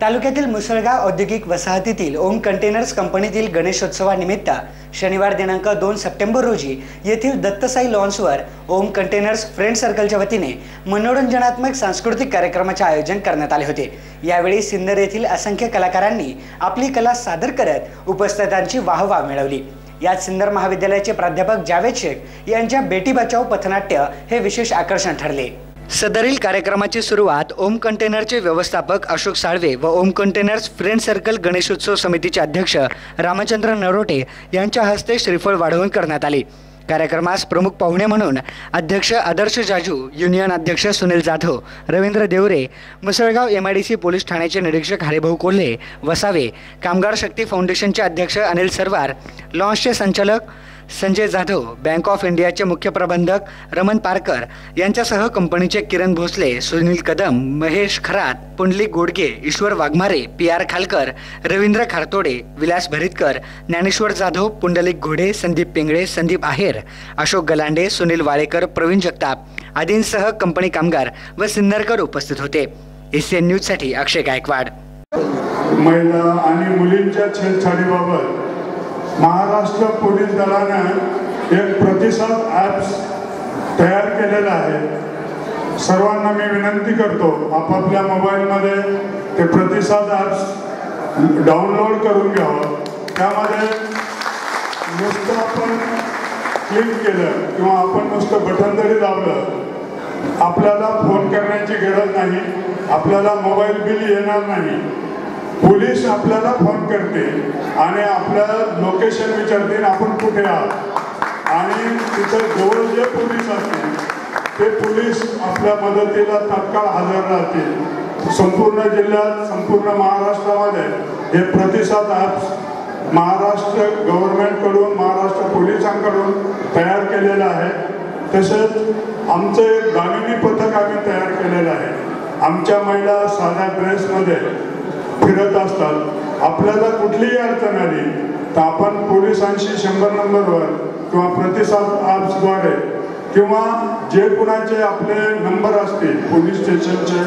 तालुक्यातील मुसळगाव औद्योगिक वसाहतीतील ओम कंटेनर्स कंपनीतील गणेशोत्सवानिमित्त शनिवार दिनांक दोन सप्टेंबर रोजी येथील दत्तसाई लॉन्सवर ओम कंटेनर्स फ्रेंड सर्कलच्या वतीने मनोरंजनात्मक सांस्कृतिक कार्यक्रमाचे आयोजन करण्यात आले होते. यावेळी सिन्नर येथील असंख्य कलाकारांनी आपली कला सादर करत उपस्थितांची वाहवा मिळवली. यात सिन्नर महाविद्यालयाचे प्राध्यापक जावेद शेख यांच्या बेटी बचाओ पथनाट्य हे विशेष आकर्षण ठरले. सदरील कार्यक्रमाची सुरुवात ओम कंटेनरचे व्यवस्थापक अशोक साळवे व Om containers friend circle Ganeshotsav समितीचे अध्यक्ष रामचंद्र नरोटे यांच्या हस्ते श्रीफळ वाढवून करण्यात आली. कार्यक्रमास प्रमुख पाहुणे म्हणून अध्यक्ष आदर्श जाजू युनियन अध्यक्ष Sunil Jadhav Ravindra Deore Musalgaon M I D C police ठाण्याचे निरीक्षक हरिभाऊ कोल्हे वसावे कामगार शक्ती फाउंडेशनचे अध्यक्ष अनिल सरवार लॉन्चचे संचालक संजय जाधव बँक ऑफ इंडियाचे मुख्य प्रबंधक रमन पारकर यांच्यासह कंपनीचे किरण भोसले सुनील कदम महेश खरात पुंडलिक गोडगे ईश्वर वाघमारे पी आर खालकर रवींद्र खारतोडे विलास भरितकर ज्ञानेश्वर जाधव पुंडलिक घोडे संदीप पिंगळे संदीप आहेर अशोक गलांडे सुनील वाळेकर प्रवीण जगताप आदींसह कंपनी कामगार व सिन्नरकर उपस्थित होते. एसीएन न्यूजसाठी अक्षय गायकवाड. महिला आणि मुलींच्या छेडछाडीबाबत महाराष्ट्र पोलीस दलानं एक प्रतिसाद ॲप्स तयार केलेलं आहे. सर्वांना मी विनंती करतो आपापल्या मोबाईलमध्ये ते प्रतिसाद ॲप्स डाउनलोड करून घ्यावं. त्यामध्ये नुसतं आपण क्लिक केलं किंवा आपण नुसतं बटन जरी लावलं आपल्याला फोन करण्याची गरज नाही आपल्याला मोबाईल बिल येणार नाही. पोलीस आपल्याला फोन करते आणि आपल्या लोकेशन विचारते आपण कुठे आहात. आणि तिथं जवळ जे पोलीस असतील ते पोलीस आपल्या मदतीला तत्काळ हजर राहतील. संपूर्ण जिल्ह्यात संपूर्ण महाराष्ट्रामध्ये हे प्रतिसाद ॲप्स महाराष्ट्र गव्हर्नमेंटकडून महाराष्ट्र पोलिसांकडून तयार केलेलं आहे. तसेच आमचं एक दामिनी पथक आम्ही तयार केलेलं आहे. आमच्या महिला साध्या ड्रेसमध्ये फिरत असतात. आपल्याला कुठलीही अडचण आली तर आपण पोलिसांशी शंभर नंबरवर किंवा प्रतिसाद ॲप्सद्वारे किंवा जे कुणाचे आपले नंबर असतील पोलीस स्टेशनचे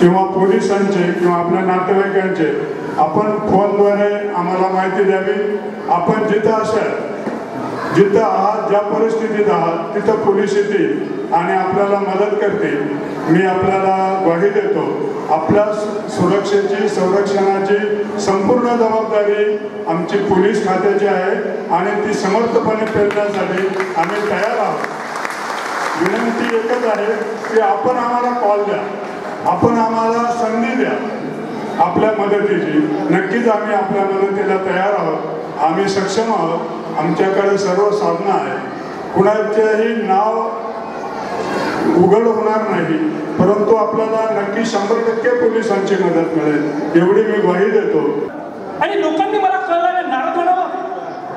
किंवा पोलिसांचे किंवा आपल्या नातेवाईकांचे आपण फोनद्वारे आम्हाला माहिती द्यावी. आपण जिथं असाल जिथं आहात ज्या परिस्थितीत आहात तिथं पोलीस येतील आणि आपल्याला मदत करतील. मी आपल्याला ग्वाही देतो. आपल्या सुरक्षेची संरक्षणाची संपूर्ण जबाबदारी आमची पोलीस खात्याची आहे आणि ती समर्थपणे पेलण्यासाठी आम्ही तयार आहोत. विनंती एकच आहे की आपण आम्हाला कॉल द्या. आपण आम्हाला संधी द्या. आपल्या मदतीची. नक्कीच आम्ही आपल्या मदतीला तयार आहोत. आम्ही सक्षम आहोत. आमच्याकडे सर्व साधनं आहे कुणाचेही नाव उघड होणार नाही. परंतु आपल्याला नक्की शंभर टक्के पोलिसांची मदत मिळेल. एवढी मी ग्वाही देतो. आणि लोकांनी मला कळलं नारद म्हणावं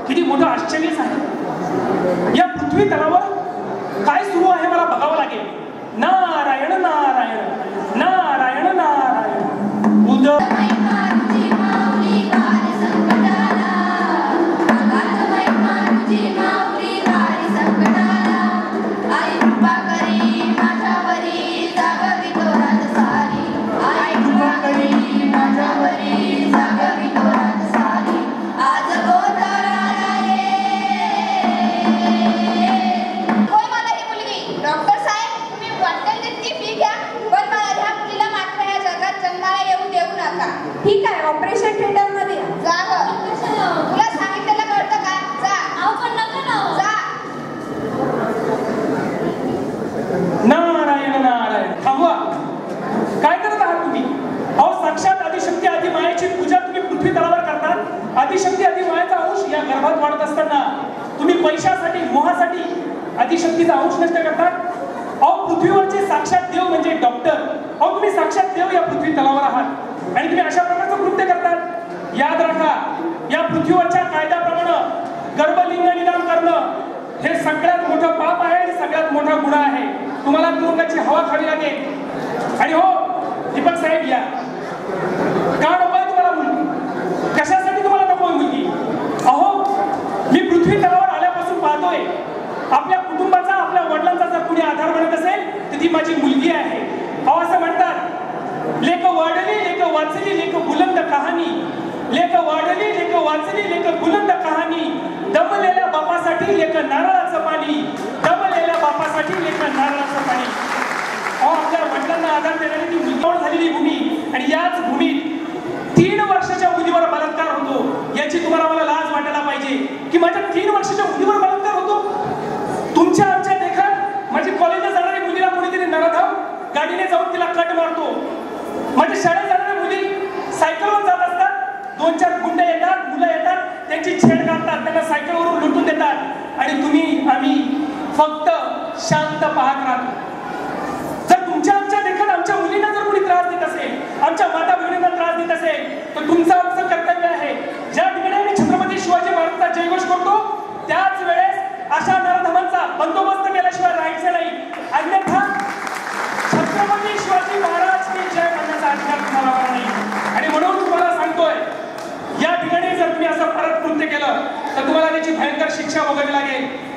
किती मोठं आश्चर्यच आहे या पृथ्वी तलावर काय सुरू आहे मला बघावं लागेल. नारायण नारायण नारायण नारायण. उद्या. आहे ऑपरेशन थिएटरमध्ये जा गं. तुला सांगितलेलं कळतं का? जा. पण नका जा. नारायण नारायण. थांबवा. काय करत आहात तुम्ही? अहो साक्षात आदिशक्ती आदी मायेची पूजा तुम्ही पृथ्वी तलावर करतात. आदिशक्ती आदी मायेचा अंश या गर्भात वाढत असताना तुम्ही पैशासाठी मोहासाठी आदिशक्तीचा अंश नष्ट करतात. अहो पृथ्वीवरचे साक्षात देव म्हणजे डॉक्टर. अहो तुम्ही साक्षात देव या पृथ्वी तलावर आहात. आणि तुम्ही अशा याद राखा या पृथ्वीवरच्या कायद्याप्रमाणे गर्भलिंग निदान करणं हे सगळ्यात मोठं पाप आहे आणि सगळ्यात मोठा गुन्हा आहे. तुम्हाला तुरुंगाची हवा खावी लागेल. आणि हो दीपक साहेब या. का नको आहे तुम्हाला मुलगी? कशासाठी तुम्हाला नको आहे मुलगी? अहो मी पृथ्वी तलावर आल्यापासून पाहतोय. आपल्या कुटुंबाचा आपल्या वडिलांचा जर कुणी आधार बनत असेल तर ती माझी मुलगी आहे. अहो असं म्हणतात. लेख वाढली लेख वाचली लेख बुलंद कहाणी. लेख वाढली लेख वाचली लेख बुलंद कहाणी. दमलेल्या बापासाठी लेख नारळाचं पाणी. दमलेल्या बापासाठी लेख नारळाचं पाणी. अहो आपल्या वडिलांना आधार देणारी ती मुलगावर झालेली भूमी आणि याच भूमीत तीन वर्षाच्या मुलीवर बलात्कार होतो. याची तुम्हाला मला लाज वाटायला पाहिजे की माझ्या तीन वर्षाच्या मुलीवर बलात्कार होतो तुमच्या आमच्या देखत माझी कॉलेजला जाणारी मुलीला कोणीतरी नरधाव गाडीने जाऊन तिला कट मारतो माझ्या शाळेत जाणाऱ्या मुली सायकलवर जात असतात दोन चार गुंडे येतात मुलं येतात त्यांची त्यांना सायकलवरून लुटून देतात. आणि तुम्ही आम्ही फक्त शांत पाहत राहतो. जर तुमच्या आमच्या देखत आमच्या मुलींना जर कोणी त्रास देत असेल आमच्या माता बहिणींना त्रास देत असेल तर तुमचा आमचं कर्तव्य आहे ज्या ठिकाणी आम्ही छत्रपती शिवाजी महाराजांचा जयघोष करतो त्याच वेळेस अशा नरधमांचा बंदोबस्त केल्याशिवाय राहायचं नाही अन्यथा छत्रपती शिवाजी महाराज की जय म्हणण्याचा अधिकार तुम्हाला होणार नाही आणि म्हणून तुम्हाला सांगतोय या ठिकाणी जर तुम्ही असं परत कृत्य केलं तर तुम्हाला त्याची भयंकर शिक्षा भोगावी लागेल.